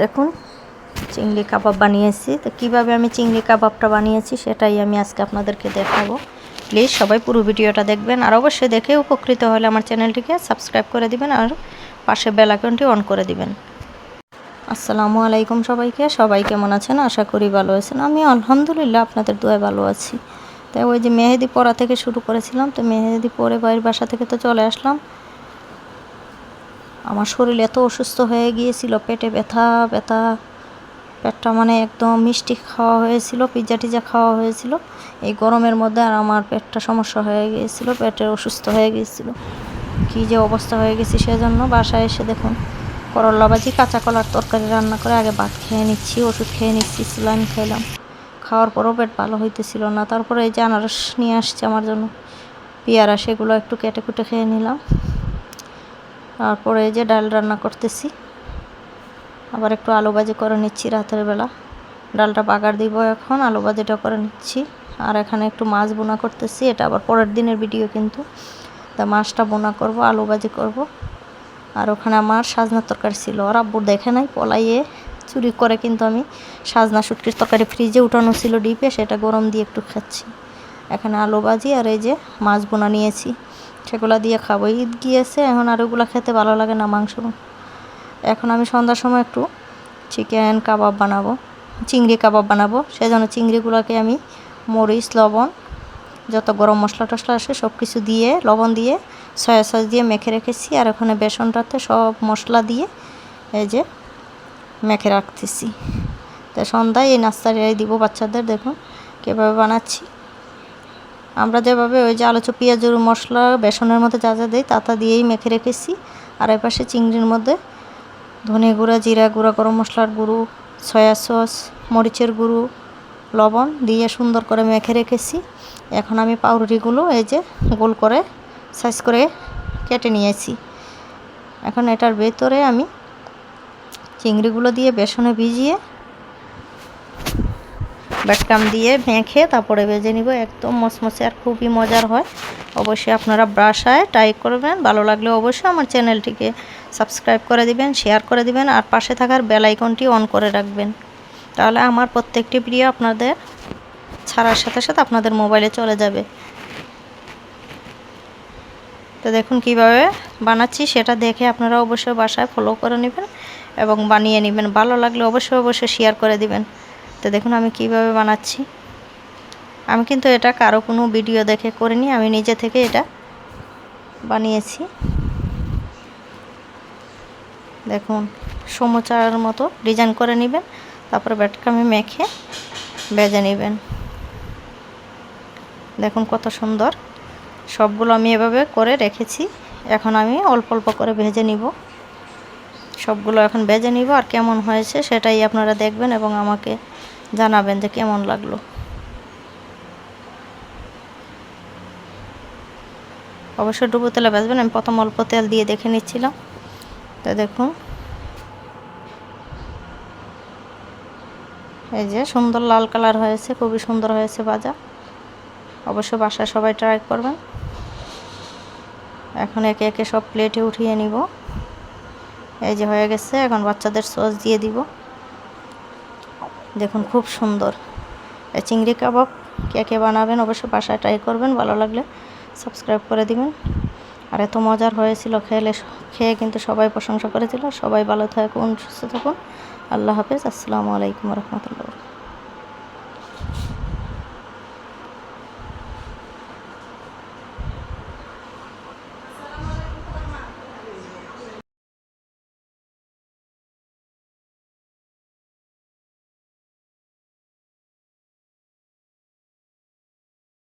দেখুন, চিংড়ি কাবাব বানিয়েছি। তো কীভাবে আমি চিংড়ি কাবাবটা বানিয়েছি সেটাই আমি আজকে আপনাদেরকে দেখাবো। প্লিজ সবাই পুরো ভিডিওটা দেখবেন আর অবশ্যই দেখে উপকৃত হলে আমার চ্যানেলটিকে সাবস্ক্রাইব করে দিবেন আর পাশে বেল আইকনটি অন করে দিবেন। আসসালামু আলাইকুম সবাইকে। সবাই কেমন আছেন? আশা করি ভালো আছেন। আমি আলহামদুলিল্লাহ আপনাদের দোয়ায় ভালো আছি। তাই ওই যে মেহেদি পড়া থেকে শুরু করেছিলাম। তো মেহেদি পরে বাড়ির বাসা থেকে তো চলে আসলাম। আমার শরীর এত অসুস্থ হয়ে গিয়েছিল, পেটে ব্যথা ব্যথা, পেটটা মানে একদম মিষ্টি খাওয়া হয়েছিল, পিজ্জা টিজা খাওয়া হয়েছিল। এই গরমের মধ্যে আর আমার পেটটা সমস্যা হয়ে গিয়েছিল, পেটে অসুস্থ হয়ে গিয়েছিল। কী যে অবস্থা হয়ে গেছি সেজন্য বাসায় এসে দেখুন করল্লা ভাজি কাঁচা কলার তরকারি রান্না করে আগে ভাত খেয়ে নিচ্ছি, ওষুধ খেয়ে নিচ্ছি স্যালাইন খেলাম। খাওয়ার পরও পেট ভালো হইতেছিল না, তারপরে এই যে আনারস নিয়ে আসছে আমার জন্য, পেয়ারা সেগুলো একটু কেটে কুটে খেয়ে নিলাম। তারপরে এই যে ডাল রান্না করতেছি। আবার একটু আলু ভাজি করে নিচ্ছি রাতের বেলা। ডালটা বাগার দিব এখন, আলু ভাজিটা করে নিচ্ছি। আর এখানে একটু মাছ বোনা করতেছি, এটা আবার পরের দিনের ভিডিও কিন্তু। তা মাছটা বোনা করব, আলু ভাজি করব। আর ওখানে আমার সাজনা তরকারি ছিল। আর আব্বু দেখে নাই, পলাইয়ে চুরি করে কিন্তু আমি সাজনা শুটকির তরকারি ফ্রিজে উঠানো ছিল ডিপে, সেটা গরম দিয়ে একটু খাচ্ছি। এখানে আলু ভাজি আর এই যে মাছ বোনা নিয়েছি। সেগুলো দিয়ে খাব। ঈদ গিয়েছে, এখন আর ওগুলো খেতে ভালো লাগে না মাংস। এখন আমি সন্ধ্যার সময় একটু চিকেন কাবাব বানাবো, চিংড়ি কাবাব বানাবো। সেজন্য চিংড়িগুলোকে আমি মরিচ, লবণ, যত গরম মশলা টশলা আসে সব কিছু দিয়ে, লবণ দিয়ে সয়া সস দিয়ে মেখে রেখেছি। আর ওখানে বেসনটাতে সব মশলা দিয়ে এই যে মেখে রাখতেছি। তো সন্ধ্যায় এই নাস্তাটা দিব বাচ্চাদের, দেখুন কীভাবে বানাচ্ছি। আমরা যেভাবে ওই যে আলোচ পেঁয়াজের মশলা, বেসনের মধ্যে যা যা দিই তা তা দিয়েই মেখে রেখেছি। আর এর পাশে চিংড়ির মধ্যে ধনে গুঁড়া, জিরা গুঁড়া, গরম মশলার গুঁড়ো, সয়া সস, মরিচের গুঁড়ো, লবণ দিয়ে সুন্দর করে মেখে রেখেছি। এখন আমি পাউরুটিগুলো এই যে গোল করে, সাইজ করে কেটে নিয়েছি। এখন এটার ভেতরে আমি চিংড়িগুলো দিয়ে বেসনে ভিজিয়ে ব্যাটকাম দিয়ে মেখে তারপরে ভেজে নিব। একদম মসমসে আর খুবই মজার হয়। অবশ্যই আপনারা ব্রাশায় ট্রাই করবেন। ভালো লাগলে অবশ্যই আমার চ্যানেলটিকে সাবস্ক্রাইব করে দিবেন, শেয়ার করে দিবেন আর পাশে থাকার বেল আইকনটি অন করে রাখবেন। তাহলে আমার প্রত্যেকটি ভিডিও আপনাদের ছাড়ার সাথে সাথে আপনাদের মোবাইলে চলে যাবে। তো দেখুন কীভাবে বানাচ্ছি, সেটা দেখে আপনারা অবশ্যই বাসায় ফলো করে নেবেন এবং বানিয়ে নেবেন। ভালো লাগলে অবশ্যই অবশ্যই শেয়ার করে দিবেন। তো দেখুন আমি কীভাবে বানাচ্ছি। আমি কিন্তু এটা কারও কোনো ভিডিও দেখে করিনি, আমি নিজে থেকে এটা বানিয়েছি। দেখুন, সমোচার মতো ডিজাইন করে নেবেন, তারপরে ব্যাটকে আমি মেখে বেজে নেবেন। দেখুন কত সুন্দর, সবগুলো আমি এভাবে করে রেখেছি, এখন আমি অল্প অল্প করে ভেজে নিব। সবগুলো এখন বেজে নিব আর কেমন হয়েছে সেটাই আপনারা দেখবেন এবং আমাকে জানাবেন যে কেমন লাগল। অবশ্যই ডুবো তেলে ভাজবেন, আমি প্রথম অল্প তেল দিয়ে দেখে নিচ্ছিলাম। তো দেখুন। এই যে সুন্দর লাল কালার হয়েছে, খুবই সুন্দর হয়েছে ভাজা। অবশ্য বাসায় সবাই ট্রাই করবেন। এখন একে একে সব প্লেটে উঠিয়ে নিব। এই যে হয়ে গেছে, এখন বাচ্চাদের সস দিয়ে দিব। দেখুন খুব সুন্দর। চিংড়ি কাবাব কে কে বানাবেন অবশ্যই বাসায় ট্রাই করবেন, ভালো লাগলে সাবস্ক্রাইব করে দিবেন। আর এত মজার হয়েছিল খেলে, খেয়ে কিন্তু সবাই প্রশংসা করেছিল। সবাই ভালো থাকুন, সুস্থ থাকুন। আল্লাহ হাফেজ। আসসালামু আলাইকুম রহমতুল্লাহ